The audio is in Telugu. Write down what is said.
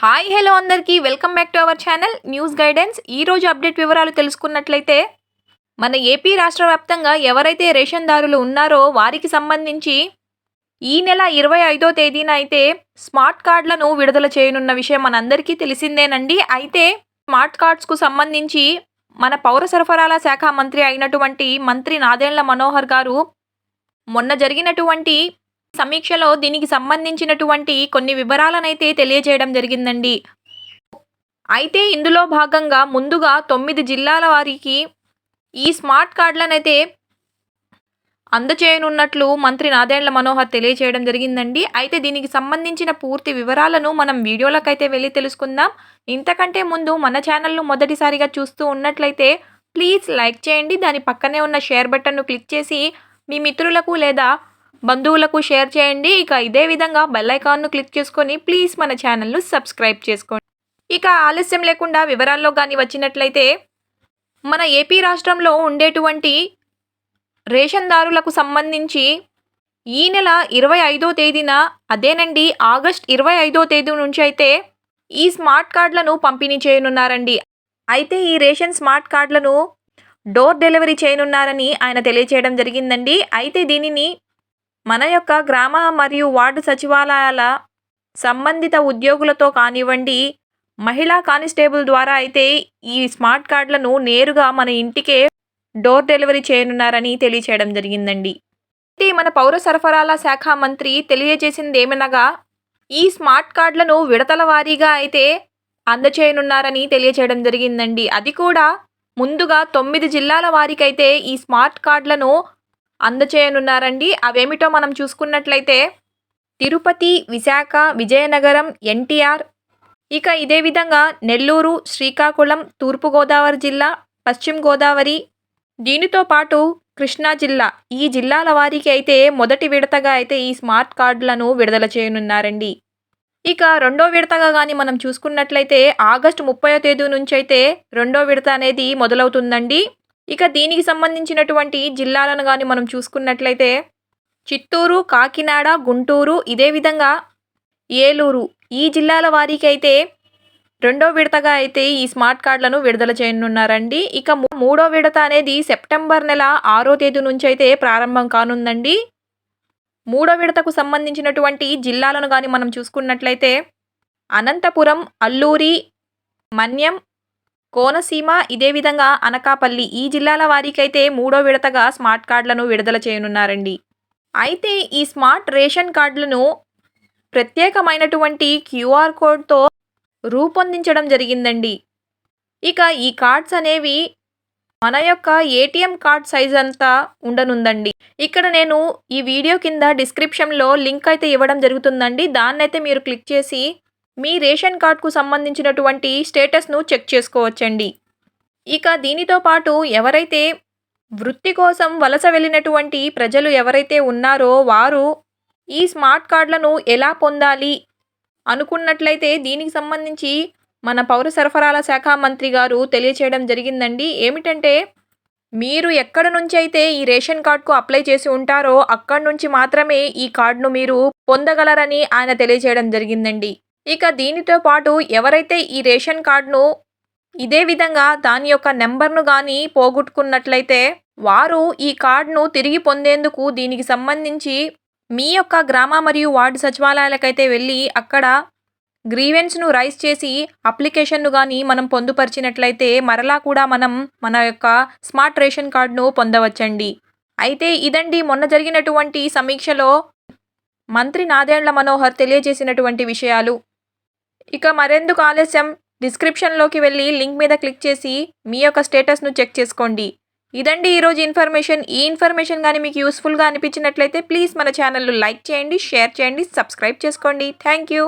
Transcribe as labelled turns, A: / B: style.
A: హాయ్ హలో అందరికీ welcome back to our channel news guidance ఈరోజు అప్డేట్ వివరాలు తెలుసుకున్నట్లయితే మన ఏపీ రాష్ట్ర వ్యాప్తంగా ఎవరైతే రేషన్ దారులు ఉన్నారో వారికి సంబంధించి ఈ నెల ఇరవై ఐదో తేదీన అయితే స్మార్ట్ కార్డులను విడుదల చేయనున్న విషయం మనందరికీ తెలిసిందేనండి అయితే స్మార్ట్ కార్డ్స్కు సంబంధించి మన పౌర సరఫరాల శాఖ మంత్రి అయినటువంటి మంత్రి నాదెండ్ల మనోహర్ గారు మొన్న జరిగినటువంటి సమీక్షలో దీనికి సంబంధించినటువంటి కొన్ని వివరాలనైతే తెలియజేయడం జరిగిందండి అయితే ఇందులో భాగంగా ముందుగా తొమ్మిది జిల్లాల వారికి ఈ స్మార్ట్ కార్డులనైతే అందచేయనున్నట్లు మంత్రి నాదేండ్ల మనోహర్ తెలియజేయడం జరిగిందండి అయితే దీనికి సంబంధించిన పూర్తి వివరాలను మనం వీడియోలకైతే వెళ్ళి తెలుసుకుందాం ఇంతకంటే ముందు మన ఛానల్ను మొదటిసారిగా చూస్తూ ఉన్నట్లయితే ప్లీజ్ లైక్ చేయండి దాని పక్కనే ఉన్న షేర్ బటన్ను క్లిక్ చేసి మీ మిత్రులకు లేదా బంధువులకు షేర్ చేయండి ఇక ఇదే విధంగా బెల్ ఐకాన్ను క్లిక్ చేసుకొని ప్లీజ్ మన ఛానల్ను సబ్స్క్రైబ్ చేసుకోండి ఇక ఆలస్యం లేకుండా వివరాల్లో కానీ వచ్చినట్లయితే మన ఏపీ రాష్ట్రంలో ఉండేటువంటి రేషన్దారులకు సంబంధించి ఈ నెల ఇరవై ఐదో తేదీన అదేనండి ఆగస్ట్ ఇరవై ఐదో తేదీ నుంచి అయితే ఈ స్మార్ట్ కార్డులను పంపిణీ చేయనున్నారండి అయితే ఈ రేషన్ స్మార్ట్ కార్డులను డోర్ డెలివరీ చేయనున్నారని ఆయన తెలియచేయడం జరిగిందండి అయితే దీనిని మన యొక్క గ్రామ మరియు వార్డు సచివాలయాల సంబంధిత ఉద్యోగులతో కానివ్వండి మహిళా కానిస్టేబుల్ ద్వారా అయితే ఈ స్మార్ట్ కార్డులను నేరుగా మన ఇంటికే డోర్ డెలివరీ చేయనున్నారని తెలియచేయడం జరిగిందండి అయితే మన పౌర సరఫరాల శాఖ మంత్రి తెలియజేసింది ఏమనగా ఈ స్మార్ట్ కార్డులను విడతల వారీగా అయితే అందచేయనున్నారని తెలియచేయడం జరిగిందండి అది కూడా ముందుగా తొమ్మిది జిల్లాల వారికైతే ఈ స్మార్ట్ కార్డులను అందచేయనున్నారండి అవేమిటో మనం చూసుకున్నట్లయితే తిరుపతి విశాఖ విజయనగరం ఎన్టీఆర్ ఇక ఇదే విధంగా నెల్లూరు శ్రీకాకుళం తూర్పుగోదావరి జిల్లా పశ్చిమ గోదావరి దీనితో పాటు కృష్ణా జిల్లా ఈ జిల్లాల వారికి అయితే మొదటి విడతగా అయితే ఈ స్మార్ట్ కార్డులను విడుదల చేయనున్నారండి ఇక రెండో విడతగా కానీ మనం చూసుకున్నట్లయితే ఆగస్టు ముప్పయో తేదీ నుంచి అయితే రెండో విడత అనేది మొదలవుతుందండి ఇక దీనికి సంబంధించినటువంటి జిల్లాలను కానీ మనం చూసుకున్నట్లయితే చిత్తూరు కాకినాడ గుంటూరు ఇదే విధంగా ఏలూరు ఈ జిల్లాల వారికి అయితే రెండో విడతగా అయితే ఈ స్మార్ట్ కార్డులను విడుదల చేయనున్నారండి ఇక మూడో విడత అనేది సెప్టెంబర్ నెల ఆరో తేదీ నుంచి అయితే ప్రారంభం కానుందండి మూడో విడతకు సంబంధించినటువంటి జిల్లాలను కానీ మనం చూసుకున్నట్లయితే అనంతపురం అల్లూరి మన్యం కోనసీమ ఇదే విధంగా అనకాపల్లి ఈ జిల్లాల వారికైతే మూడో విడతగా స్మార్ట్ కార్డులను విడుదల చేయనున్నారండి అయితే ఈ స్మార్ట్ రేషన్ కార్డులను ప్రత్యేకమైనటువంటి క్యూఆర్ కోడ్తో రూపొందించడం జరిగిందండి ఇక ఈ కార్డ్స్ అనేవి మన యొక్క ఏటీఎం కార్డ్ సైజ్ అంతా ఉండనుందండి ఇక్కడ నేను ఈ వీడియో కింద డిస్క్రిప్షన్లో లింక్ అయితే ఇవ్వడం జరుగుతుందండి దాన్నైతే మీరు క్లిక్ చేసి మీ రేషన్ కార్డుకు సంబంధించినటువంటి స్టేటస్ను చెక్ చేసుకోవచ్చండి ఇక దీనితో పాటు ఎవరైతే వృత్తి కోసం వలస వెళ్ళినటువంటి ప్రజలు ఎవరైతే ఉన్నారో వారు ఈ స్మార్ట్ కార్డులను ఎలా పొందాలి అనుకున్నట్లయితే దీనికి సంబంధించి మన పౌర సరఫరాల శాఖ మంత్రి గారు తెలియచేయడం జరిగిందండి ఏమిటంటే మీరు ఎక్కడ నుంచి అయితే ఈ రేషన్ కార్డుకు అప్లై చేసి ఉంటారో అక్కడి నుంచి మాత్రమే ఈ కార్డును మీరు పొందగలరని ఆయన తెలియజేయడం జరిగిందండి ఇక దీనితో పాటు ఎవరైతే ఈ రేషన్ కార్డును ఇదే విధంగా దాని యొక్క నెంబర్ను కానీ పోగొట్టుకున్నట్లయితే వారు ఈ కార్డును తిరిగి పొందేందుకు దీనికి సంబంధించి మీ యొక్క గ్రామ మరియు వార్డు సచివాలయాలకైతే వెళ్ళి అక్కడ గ్రీవెన్స్ను రైజ్ చేసి అప్లికేషన్ను కానీ మనం పొందుపరిచినట్లయితే మరలా కూడా మనం మన యొక్క స్మార్ట్ రేషన్ కార్డును పొందవచ్చండి అయితే ఇదండి మొన్న జరిగినటువంటి సమీక్షలో మంత్రి నాదేండ్ల మనోహర్ తెలియజేసినటువంటి విషయాలు ఇక మరెందుకు ఆలస్యం డిస్క్రిప్షన్లోకి వెళ్ళి లింక్ మీద క్లిక్ చేసి మీ యొక్క స్టేటస్ను చెక్ చేసుకోండి ఇదండి ఈరోజు ఇన్ఫర్మేషన్ ఈ ఇన్ఫర్మేషన్ కానీ మీకు యూస్ఫుల్గా అనిపించినట్లయితే ప్లీజ్ మన ఛానల్ను లైక్ చేయండి షేర్ చేయండి సబ్స్క్రైబ్ చేసుకోండి థ్యాంక్ యూ